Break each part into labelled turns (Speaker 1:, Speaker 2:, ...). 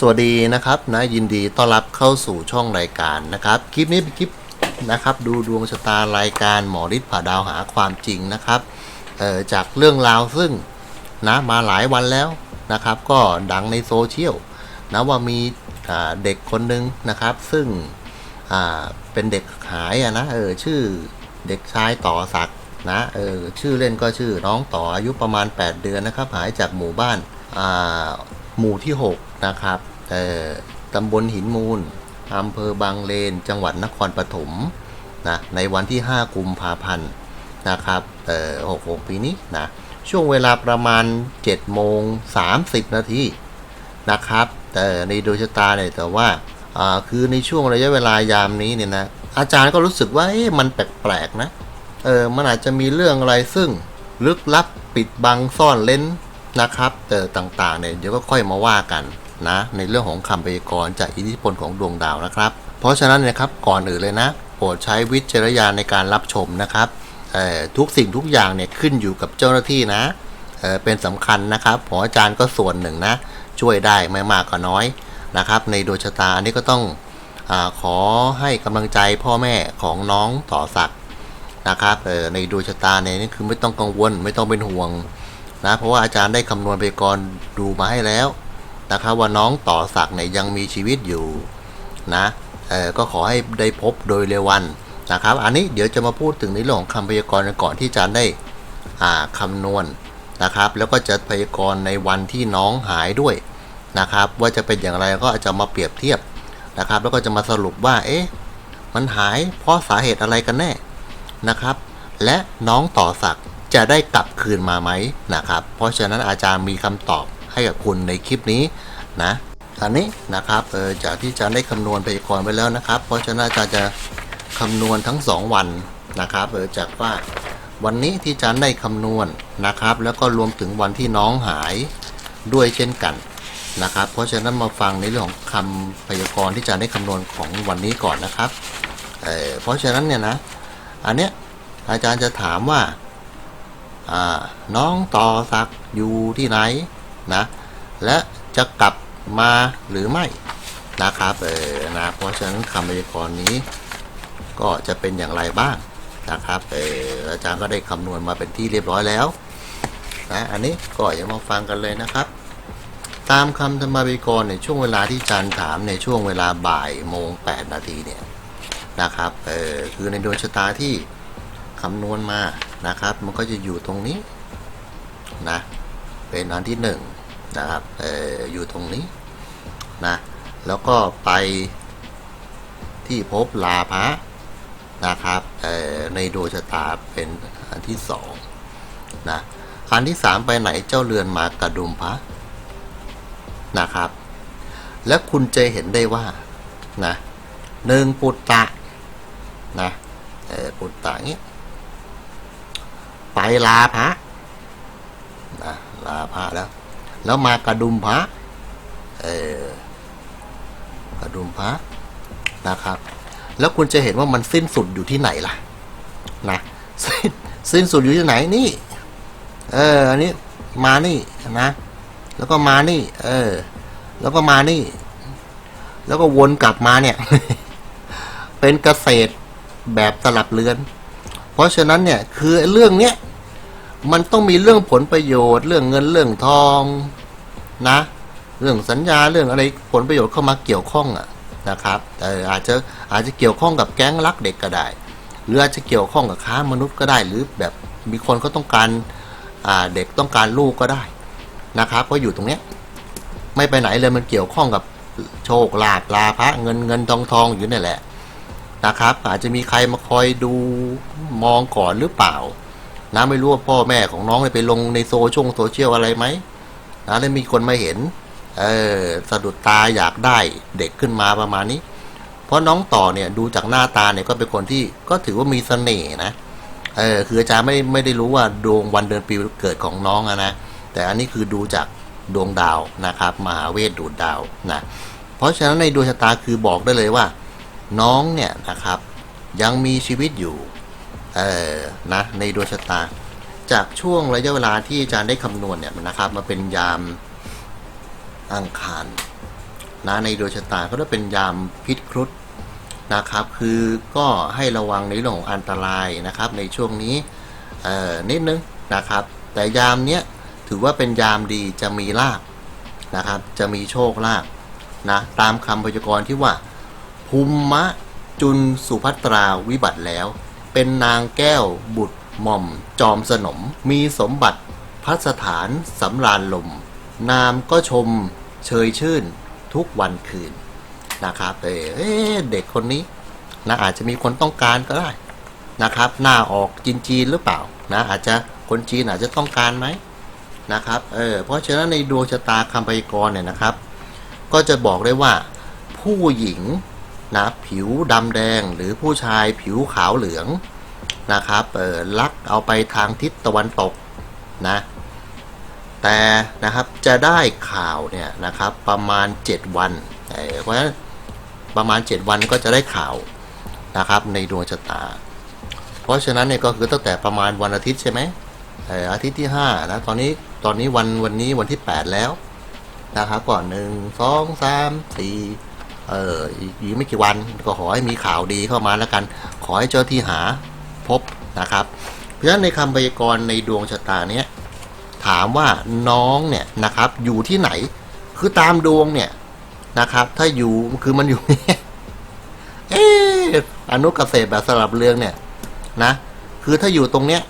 Speaker 1: สวัสดีนะครับนะยินดีต้อนรับเข้าสู่ช่องรายการนะครับคลิปนี้เป็นคลิปนะครับดูดวงชะตารายการหมอฤทธิ์ผ่าดาวหาความจริงนะครับเอ่อจากเรื่องราวซึ่งนะมาหลายวันแล้วนะครับ ก็ดังในโซเชียลนะว่ามีเด็กคนหนึ่งนะครับ ซึ่งอ่าเป็นเด็กหายอะนะเออชื่อเด็กชายต่อศักดนะเออชื่อเล่นก็ชื่อน้องต่ออายุประมาณ 8 เดือนนะครับ หายจากหมู่บ้านอ่าหมู่ที่ 6 นะครับเอ่อตำบลหินมูลอำเภอบางเลน จังหวัดนครปฐมนะในวันที่ 5 กุมภาพันธ์นะครับเอ่อ66 ปีนี้นะช่วงเวลาประมาณ 7 โมง 30 นาทีนะครับแต่ในดวงชะตาเนี่ยแต่ว่าอ่าคือในช่วงระยะเวลายามนี้เนี่ยนะอาจารย์ก็รู้สึกว่าเอ๊ะมันแปลกๆนะเออมันอาจจะมีเรื่องอะไรซึ่งลึกลับปิดบังซ่อนเล้นนะครับเออต่างๆเนี่ยเดี๋ยวก็ค่อยมาว่ากัน นะในเรื่องของคำพยากรณ์จากอิทธิพลของดวงดาวนะครับ เพราะฉะนั้นนะครับก่อนอื่นเลยนะโปรดใช้วิจารณญาณในการรับชมนะครับทุกสิ่งทุกอย่างเนี่ยขึ้นอยู่กับเจ้าหน้าที่นะเเป็นสำคัญนะครับผมอาจารย์ก็ส่วนหนึ่งนะช่วยได้ไม่มากก็น้อยนะครับ ในดวงชะตาอันนี้ก็ต้องอขอให้กำลังใจพ่อแม่ของน้องต่อศักดิ์นะครับในดวงชะตาเนี่ยนี่คือไม่ต้องกังวลไม่ต้องเป็นห่วงนะเพราะว่าอาจารย์ได้คำนวณไปกรณ์ดูมาให้แล้ว นะครับว่าน้องต่อศักดิ์เนี่ยยังมีชีวิตอยู่นะเออก็ขอให้ได้พบโดยเร็ววันนะครับ อันนี้เดี๋ยวจะมาพูดถึงในเรื่องของคำพยากรณ์ก่อนที่อาจารย์ได้อ่าคำนวณนะครับ แล้วก็จะพยากรณ์ในวันที่น้องหายด้วยนะครับ ว่าจะเป็นอย่างไรก็อาจจะมาเปรียบเทียบนะครับ แล้วก็จะมาสรุปว่าเอ๊ะมันหายเพราะสาเหตุอะไรกันแน่นะครับ และน้องต่อศักดิ์จะได้กลับคืนมาไหมนะครับ เพราะฉะนั้นอาจารย์มีคำตอบ ให้กับคุณในคลิปนี้นะตอนนี้นะครับเออจากที่อาจารย์ได้คำนวณพยากรณ์ไปแล้วนะครับ เพราะฉะนั้นอาจารย์จะคำนวณทั้ง 2 วันนะครับเออจากว่าวันนี้ที่อาจารย์ได้คำนวณนะครับ แล้วก็รวมถึงวันที่น้องหายด้วยเช่นกันนะครับ เพราะฉะนั้นมาฟังในเรื่องของคำพยากรณ์ที่อาจารย์ได้คำนวณของวันนี้ก่อนนะครับเออเพราะฉะนั้นเนี่ยนะอันเนี้ยอาจารย์จะถามว่าน้องต่อศักอยู่ที่ไหน นะ และจะกลับมาหรือไม่นะครับเออนะเพราะฉะนั้นคำพยากรณ์นี้ ก็จะเป็นอย่างไรบ้างนะครับเอออาจารย์ก็ได้คำนวณมาเป็นที่เรียบร้อยแล้วนะอันนี้ก็อย่ามาฟังกันเลยนะครับ ตามคำธรรมพยากรในช่วงเวลาที่อาจารย์ถามในช่วงเวลาบ่ายโมงแปดนาทีเนี่ยนะครับเออคือในดวงชะตาที่คำนวณมานะครับ มันก็จะอยู่ตรงนี้นะเป็นอันที่หนึ่ง นะครับเอออยู่ตรงนี้นะ แล้วก็ไปที่พบลาภะนะครับเออในดวงชะตาเป็นอันที่สองนะอันที่สามไปไหนเจ้าเรือนมากระดุมพระนะครับ และคุณจะเห็นได้ว่านะหนึ่งปุตตะนะเออปุตตะนี้ไปลาพระนะลาพระแล้ว แล้วมากระดุมพระเออกระดุมพระนะครับ แล้วคุณจะเห็นว่ามันสิ้นสุดอยู่ที่ไหนล่ะนะสิ้นสิ้นสุดอยู่ที่ไหนนี่เอออันนี้มานี่นะ แล้วก็มานี่ เออ แล้วก็มานี่ แล้วก็วนกลับมาเนี่ย เป็นเกษตรแบบสลับเรือน เพราะฉะนั้นเนี่ยคือเรื่องเนี้ยมันต้องมีเรื่องผลประโยชน์ เรื่องเงินเรื่องทอง นะ เรื่องสัญญาเรื่องอะไรผลประโยชน์เข้ามาเกี่ยวข้องอะนะครับแต่อาจจะอาจจะเกี่ยวข้องกับแก๊งลักเด็กก็ได้ หรืออาจจะเกี่ยวข้องกับค้ามนุษย์ก็ได้ หรือแบบมีคนเขาต้องการาเด็กต้องการลูกก็ได้นะครับเพราะอยู่ตรงเนี้ยไม่ไปไหนเลยมันเกี่ยวข้องกับโชคลาภลาภะเงินเงินทองทองอยู่นี่แหละนะครับ อาจจะมีใครมาคอยดูมองก่อนหรือเปล่านะไม่รู้ว่าพ่อแม่ของน้องไปลงในโซชงโซเชียลอะไรไหม นะแล้วมีคนมาเห็น เออสะดุดตาอยากได้เด็กขึ้นมาประมาณนี้ เพราะน้องต่อเนี่ยดูจากหน้าตาเนี่ยก็เป็นคนที่ก็ถือว่ามีเสน่ห์นะ เออคืออาจารย์ไม่ไม่ได้รู้ว่าดวงวันเดือนปีเกิดของน้องอะนะ แต่อันนี้คือดูจากดวงดาวนะครับ มหาเวทดูดดาวนะ เพราะฉะนั้นในดวงชะตาคือบอกได้เลยว่า น้องเนี่ยนะครับ ยังมีชีวิตอยู่ เออนะในดวงชะตา จากช่วงระยะเวลาที่อาจารย์ได้คำนวณเนี่ยนะครับ มาเป็นยามอังคารนะในดวงชะตาก็จะเป็นยามพิษครุฑนะครับ คือก็ให้ระวังในเรื่องของอันตรายนะครับ ในช่วงนี้เอ่อนิดนึงนะครับ แต่ยามเนี้ยถือว่าเป็นยามดีจะมีลาภนะครับ จะมีโชคลาภนะตามคำพยากรณ์ที่ว่าภูมิมะจุนสุภัตราวิบัติแล้ว เป็นนางแก้วบุตร หม่อมจอมสนมมีสมบัติพัสถานสำราญลม นามก็ชมเชยชื่นทุกวันคืนนะครับเออเอเด็กคนนี้นะอาจจะมีคนต้องการก็ได้นะครับ หน้าออกจีนจีนๆหรือเปล่านะอาจจะคนจีนอาจจะต้องการไหมนะครับเออเพราะฉะนั้นในดวงชะตาคำพยากรณ์เนี่ยนะครับ ก็จะบอกได้ว่า ผู้หญิงนะผิวดำแดงหรือผู้ชายผิวขาวเหลือง นะครับเออลักเอาไปทางทิศตะวันตกนะแต่นะครับจะได้ข่าวเนี่ยนะครับประมาณ 7 วันเออเพราะฉะนั้นประมาณ 7 วันก็จะได้ข่าวนะครับในดวงชะตา เพราะฉะนั้นเนี่ยก็คือตั้งแต่ประมาณวันอาทิตย์ใช่ไหมเอออาทิตย์ที่5นะตอนนี้ตอนนี้วันวันนี้วันที่ 8 แล้วนะครับก่อนหนึ่งสองสามสี่เอออีกอีกไม่กี่วันก็ขอให้มีข่าวดีเข้ามาแล้วกัน ขอให้เจ้าที่หา พบนะครับ เพราะฉะนั้นในคำพยากรณ์ในดวงชะตาเนี้ยถามว่าน้องเนี่ยนะครับอยู่ที่ไหน คือตามดวงเนี่ยนะครับ ถ้าอยู่คือมันอยู่เอออนุกเกษตรแบบสลับเรืองเนี่ยนะคือถ้าอยู่ตรงเนี้ย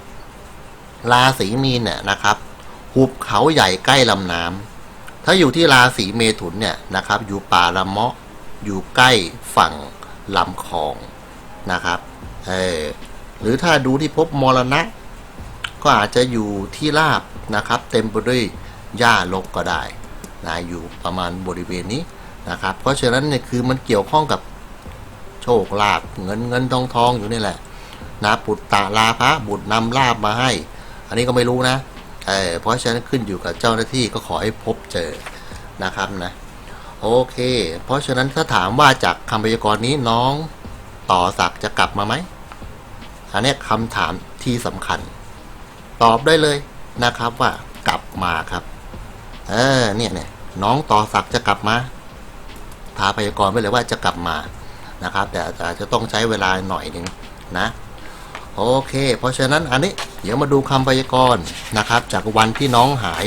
Speaker 1: ราศีมีนเนี่ยนะครับหุบเขาใหญ่ใกล้ลำน้ำถ้าอยู่ที่ราศีเมถุนเนี่ยนะครับ อยู่ป่าละเมาะอยู่ใกล้ฝั่งลำคลองนะครับ เออ หรือถ้าดูที่พบมรณะ ก็อาจจะอยู่ที่ราบนะครับ เต็มไปด้วยหญ้าลกก็ได้นะอยู่ประมาณบริเวณนี้นะครับ เพราะฉะนั้นเนี่ยคือมันเกี่ยวข้องกับโชคลาภเงินเงินทองทองอยู่นี่แหละนะปุตตะลาภะบุตรนำลาบมาให้ อันนี้ก็ไม่รู้นะเออเพราะฉะนั้นขึ้นอยู่กับเจ้าหน้าที่ก็ขอให้พบเจอนะครับนะโอเค เพราะฉะนั้นถ้าถามว่าจากคำพยากรณ์นี้น้องต่อศักจะกลับมาไหม อันนี้คำถามที่สำคัญ ตอบได้เลยนะครับว่ากลับมาครับ เออเนี่ยเนี่ยน้องต่อศักจะกลับมาทาพยากรณ์ไว้เลยว่าจะกลับมานะครับ แต่อาจจะต้องใช้เวลาหน่อยหนึ่งนะโอเค เพราะฉะนั้นอันนี้เดี๋ยวมาดูคำพยากรณ์นะครับ จากวันที่น้องหาย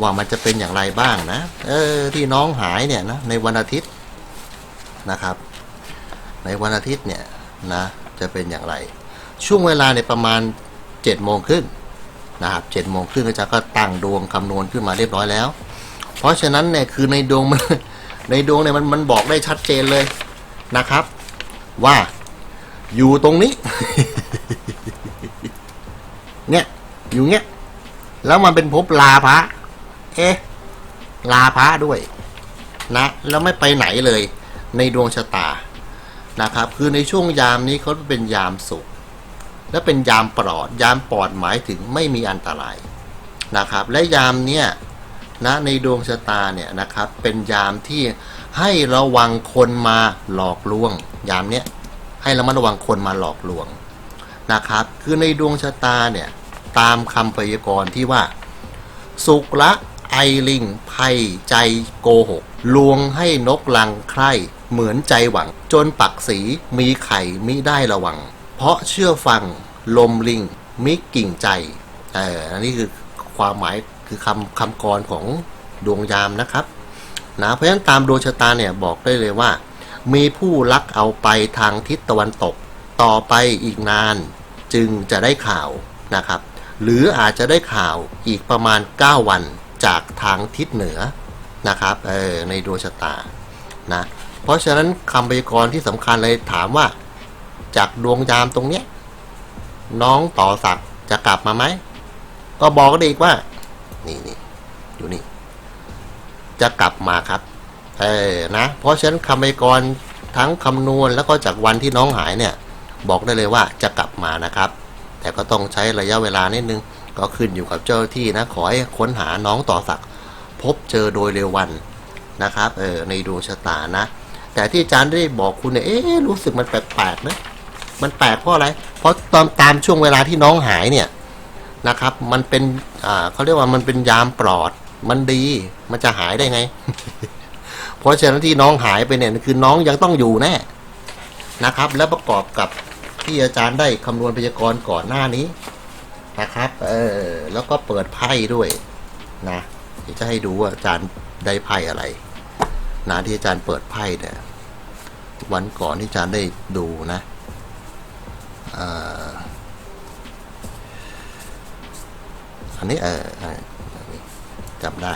Speaker 1: ว่ามันจะเป็นอย่างไรบ้างนะเออที่น้องหายเนี่ยนะในวันอาทิตย์นะครับ ในวันอาทิตย์เนี่ยนะจะเป็นอย่างไร ช่วงเวลาในประมาณ7จ็ดโมงครึ่งนะครับเจ็ดโมงครึ่งอาจารย์ก็ตั้งดวงคำนวณขึ้นมาเรียบร้อยแล้ว เพราะฉะนั้นเนี่ยคือในดวงมันในดวงเนี่ยมันมันบอกได้ชัดเจนเลยนะครับ ว่าอยู่ตรงนี้ เนี่ยอยู่เงี้ยแล้วมันเป็นภพลาภะเอ๊ะลาภะด้วยนะแล้วไม่ไปไหนเลยในดวงชะตานะครับ คือในช่วงยามนี้เขาเป็นยามสุข และเป็นยามปลอด ยามปลอดหมายถึงไม่มีอันตรายนะครับ และยามเนี้ยนะในดวงชะตาเนี่ยนะครับเป็นยามที่ให้ระวังคนมาหลอกลวง ยามเนี้ยให้ระมัดระวังคนมาหลอกลวงนะครับ คือในดวงชะตาเนี่ยตามคำพยากรณ์ที่ว่า สุกละไอลิงภัยใจโกหก ลวงให้นกลังใคร่เหมือนใจหวัง จนปักสีมีไข่มิได้ระวัง เพราะเชื่อฟัง ลมลิงมิกิ่งใจเอออันนี้คือความหมายคือคำคำกรของดวงยามนะครับนะเพราะฉะนั้นตามดวงชะตาเนี่ยบอกได้เลยว่า มีผู้ลักเอาไปทางทิศตะวันตก ต่อไปอีกนานจึงจะได้ข่าวนะครับ หรืออาจจะได้ข่าวอีกประมาณ 9 วันจากทางทิศเหนือนะครับเออในดวงชะตานะเพราะฉะนั้นคำพยากรณ์ที่สำคัญเลยถามว่า จากดวงยามตรงเนี้ย น้องต่อศักดิ์จะกลับมาไหม ก็บอกได้อีกว่า นี่นี่อยู่นี่ จะกลับมาครับ เออนะ เพราะฉะนั้นคำพยากรณ์ทั้งคำนวณแล้วก็จากวันที่น้องหายเนี่ย บอกได้เลยว่าจะกลับมานะครับ แต่ก็ต้องใช้ระยะเวลานิดนึง ก็ขึ้นอยู่กับเจ้าหน้าที่นะ ขอให้ค้นหาน้องต่อศักดิ์พบเจอโดยเร็ววันนะครับ เออในดวงชะตานะ แต่ที่อาจารย์ได้บอกคุณเนี่ยเอ๊รู้สึกมันแปลกๆนะ มันแปลกเพราะอะไร เพราะตอนตามช่วงเวลาที่น้องหายเนี่ยนะครับ มันเป็นอ่าเขาเรียกว่ามันเป็นยามปลอด มันดี มันจะหายได้ไง เพราะฉะนั้นที่น้องหายไปเนี่ยคือน้องยังต้องอยู่แน่นะครับ และประกอบกับที่อาจารย์ได้คำนวณพยากรณ์ก่อนหน้านี้นะครับ เออ แล้วก็เปิดไพ่ด้วยนะเดี๋ยวจะให้ดูว่าอาจารย์ได้ไพ่อะไรนะที่อาจารย์เปิดไพ่เนี่ยวันก่อนที่อาจารย์ได้ดูนะ อันนี้เออเอออันนี้จำได้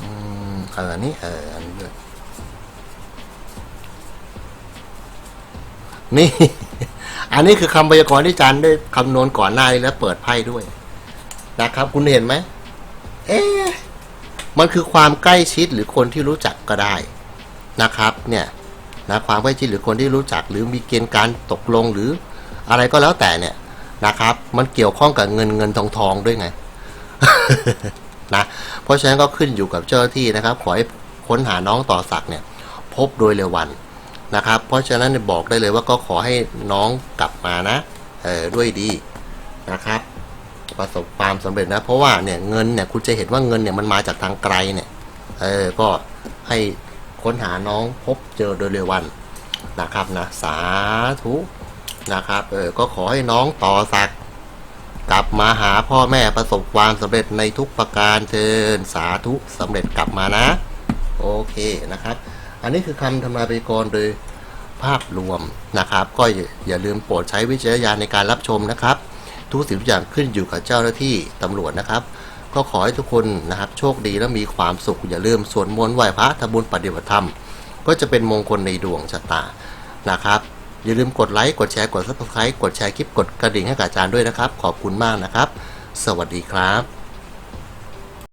Speaker 1: อืมเอออันนี้เอออันนี้ด้วยนี่ อันนี้คือคำพยากรณ์ที่จารย์ได้คำนวณก่อนหน้าแล้วเปิดไพ่ด้วย นะครับ คุณเห็นไหม เอ๊ะ มันคือความใกล้ชิดหรือคนที่รู้จักก็ได้นะครับเนี่ยนะความใกล้ชิดหรือคนที่รู้จักหรือมีเกณฑ์การตกลงหรืออะไรก็แล้วแต่เนี่ยนะครับ มันเกี่ยวข้องกับเงินเงินทองทองด้วยไงนะเพราะฉะนั้นก็ขึ้นอยู่กับเจ้าหน้าที่นะครับ ขอให้ค้นหาน้องต่อศักเนี่ยพบโดยเร็ววันนะครับ เพราะฉะนั้นบอกได้เลยว่าก็ขอให้น้องกลับมานะเออด้วยดีนะครับ ประสบความสำเร็จนะ เพราะว่าเนี่ยเงินเนี่ยคุณจะเห็นว่าเงินเนี่ยมันมาจากทางไกลเนี่ย เออ ก็ให้ค้นหาน้องพบเจอโดยเร็ววันนะครับนะ สาธุนะครับ เออ ก็ขอให้น้องต่อศักกลับมาหาพ่อแม่ประสบความสำเร็จในทุกประการเทินสาธุสำเร็จกลับมานะ โอเคนะครับ อันนี้คือคำทำนายพยากรณ์โดยภาพรวมนะครับ ก็อย่าอย่าลืมโปรดใช้วิจารณญาณในการรับชมนะครับ ทุกสิ่งทุกอย่างขึ้นอยู่กับเจ้าหน้าที่ตำรวจนะครับ ก็ขอให้ทุกคนนะครับโชคดีและมีความสุขอย่าลืมสวดมนต์ไหว้พระทำบุญปฏิบัติธรรม ก็จะเป็นมงคลในดวงชะตานะครับอย่าลืมกดไลค์กดแชร์กดซับสไครต์กดแชร์คลิปกดกระดิ่งให้กับอาจารย์ด้วยนะครับ ขอบคุณมากนะครับ สวัสดีครับ